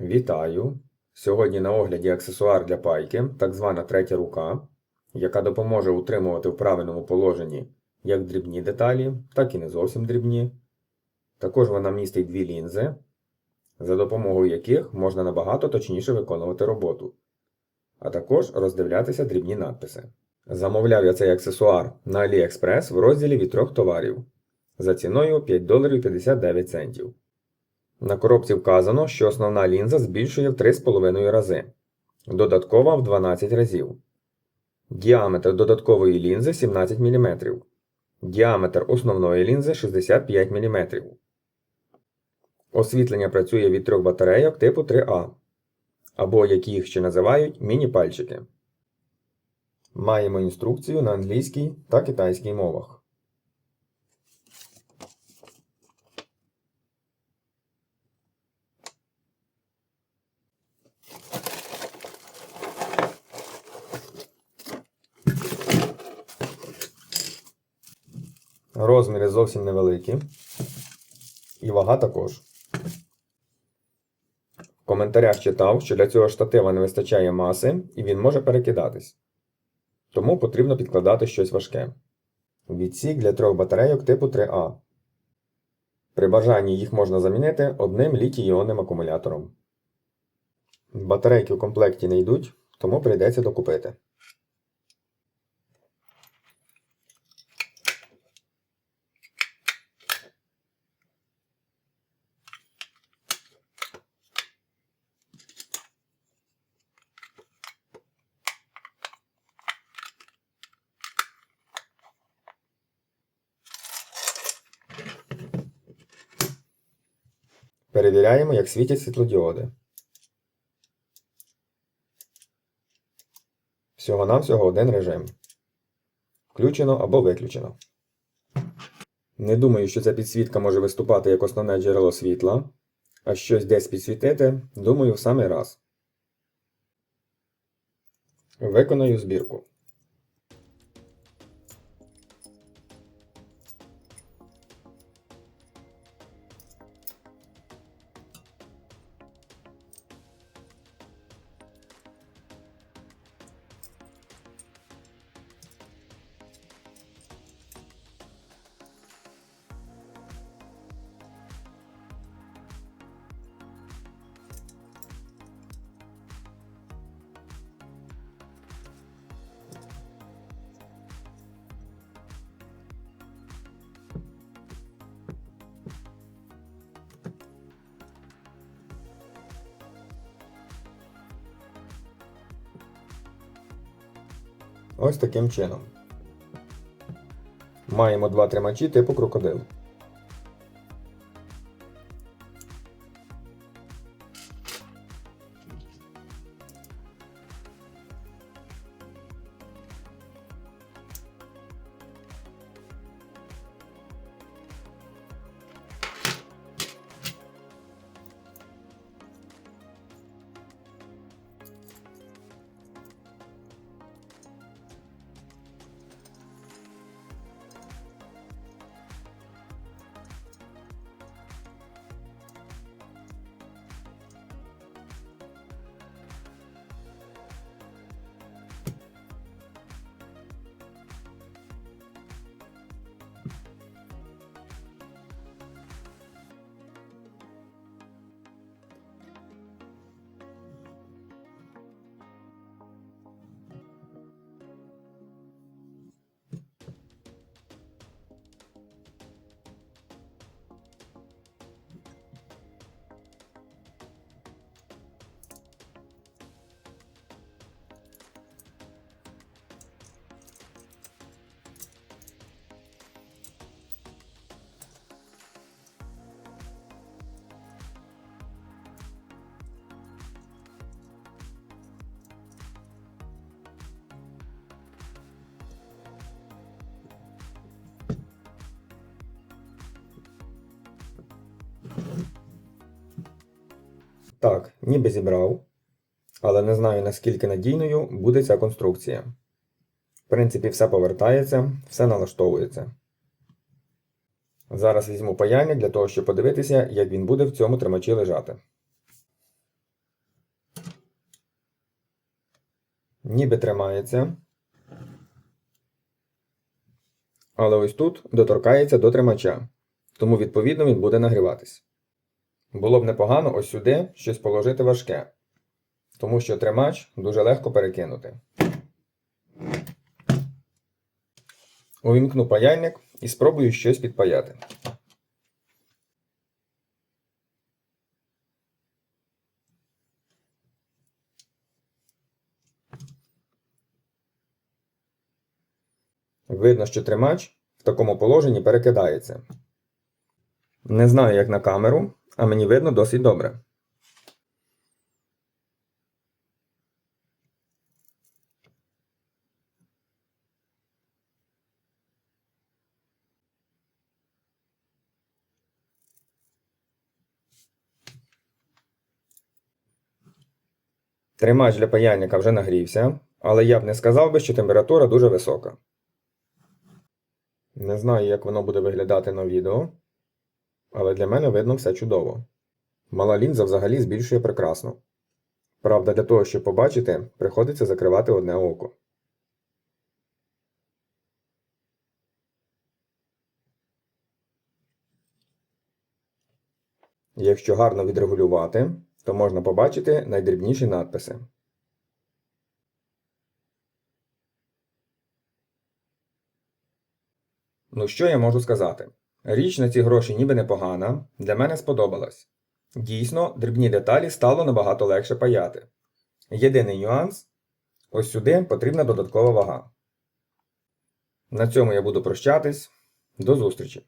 Вітаю! Сьогодні на огляді аксесуар для пайки, так звана третя рука, яка допоможе утримувати в правильному положенні як дрібні деталі, так і не зовсім дрібні. Також вона містить дві лінзи, за допомогою яких можна набагато точніше виконувати роботу, а також роздивлятися дрібні надписи. Замовляв я цей аксесуар на AliExpress в розділі від трьох товарів за ціною 5 доларів 59 центів. На коробці вказано, що основна лінза збільшує в 3,5 рази, додаткова в 12 разів. Діаметр додаткової лінзи 17 мм. Діаметр основної лінзи 65 мм. Освітлення працює від трьох батарейок типу 3А, або як їх ще називають міні-пальчики. Маємо інструкцію на англійській та китайській мовах. Розміри зовсім невеликі. І вага також. В коментарях читав, що для цього штатива не вистачає маси і він може перекидатись. Тому потрібно підкладати щось важке. Відсік для трьох батарейок типу 3А. При бажанні їх можна замінити одним літій-іонним акумулятором. Батарейки в комплекті не йдуть, тому прийдеться докупити. Перевіряємо, як світять світлодіоди. Всього-навсього один режим. Включено або виключено. Не думаю, що ця підсвітка може виступати як основне джерело світла, а щось десь підсвітити, думаю, в самий раз. Виконаю збірку. Ось таким чином. Маємо два тримачі типу крокодил. Так, ніби зібрав, але не знаю, наскільки надійною буде ця конструкція. В принципі, все повертається, все налаштовується. Зараз візьму паяльник для того, щоб подивитися, як він буде в цьому тримачі лежати. Ніби тримається. Але ось тут доторкається до тримача. Тому, відповідно, він буде нагріватись. Було б непогано ось сюди щось положити важке, тому що тримач дуже легко перекинути. Увімкну паяльник і спробую щось підпаяти. Видно, що тримач в такому положенні перекидається. Не знаю, як на камеру, а мені видно досить добре. Тримач для паяльника вже нагрівся, але я б не сказав би, що температура дуже висока. Не знаю, як воно буде виглядати на відео, але для мене видно все чудово. Мала лінза взагалі збільшує прекрасно. Правда, для того, щоб побачити, приходиться закривати одне око. Якщо гарно відрегулювати, то можна побачити найдрібніші надписи. Ну що я можу сказати? Річ на ці гроші ніби непогана, для мене сподобалась. Дійсно, дрібні деталі стало набагато легше паяти. Єдиний нюанс ось сюди потрібна додаткова вага. На цьому я буду прощатись. До зустрічі!